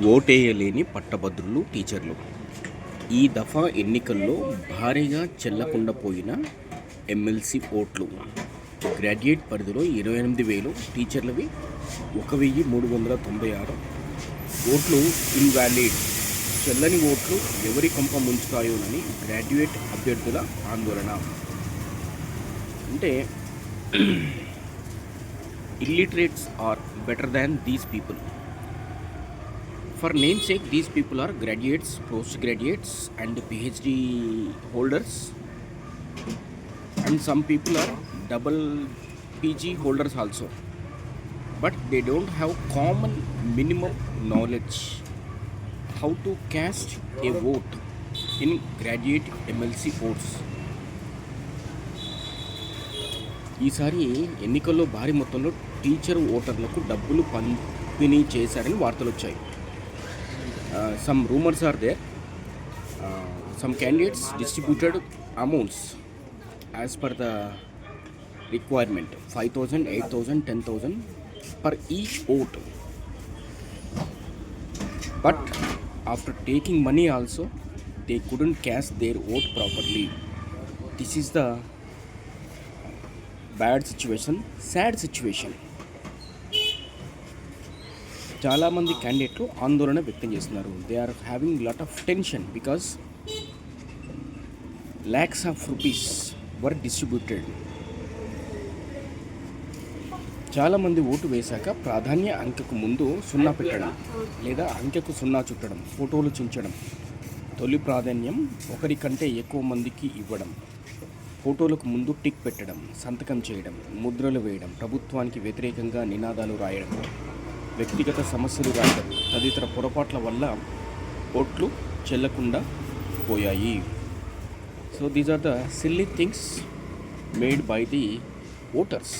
ఓటేయలేని పట్టభద్రులు టీచర్లు. ఈ దఫా ఎన్నికల్లో భారీగా చెల్లకుండా పోయిన ఎమ్మెల్సీ ఓట్లు. గ్రాడ్యుయేట్ పరిధిలో ఇరవై ఎనిమిది వేలు టీచర్లవి ఒక వెయ్యి మూడు వందల తొంభై ఆరు. ఓట్లు ఇన్వాలిడ్. చెల్లని ఓట్లు ఎవరి కొంప ముంచుతాయోనని గ్రాడ్యుయేట్ అభ్యర్థుల ఆందోళన. అంటే illiterates are better than these people for name sake these people are graduates post graduates and PhD holders. And some people are double PG holders also. But they don't have common minimum knowledge how to cast a vote in graduate MLC course ఈసారి ఎన్నికల్లో భారీ మొత్తంలో teacher ఓటర్లకు డబ్బులు పంపిణీ చేశారని వార్తలు వచ్చాయి Uh, some rumors are there. Uh, some candidates distributed amounts as per the requirement. 5000 8000 10000 per each vote. But after taking money also they couldn't cash their vote properly. This is the bad situation sad situation. చాలామంది క్యాండిడేట్లు ఆందోళన వ్యక్తం చేస్తున్నారు. They are having lot of tension because lakhs of rupees were distributed చాలామంది vote వేశాక ప్రాధాన్య అంకెకు ముందు సున్నా పెట్టడం లేదా అంకెకు సున్నా చుట్టడం ఫోటోలు చించడం తొలి ప్రాధాన్యం ఒకరి కంటే ఎక్కువ మందికి ఇవ్వడం ఫోటోలకు ముందు టిక్ పెట్టడం సంతకం చేయడం ముద్రలు వేయడం ప్రభుత్వానికి వ్యతిరేకంగా నినాదాలు రాయడం. వ్యక్తిగత సమస్యలు రాక తదితర పొరపాట్ల వల్ల ఓట్లు చెల్లకుండా పోయాయి. So these are the silly things made by the voters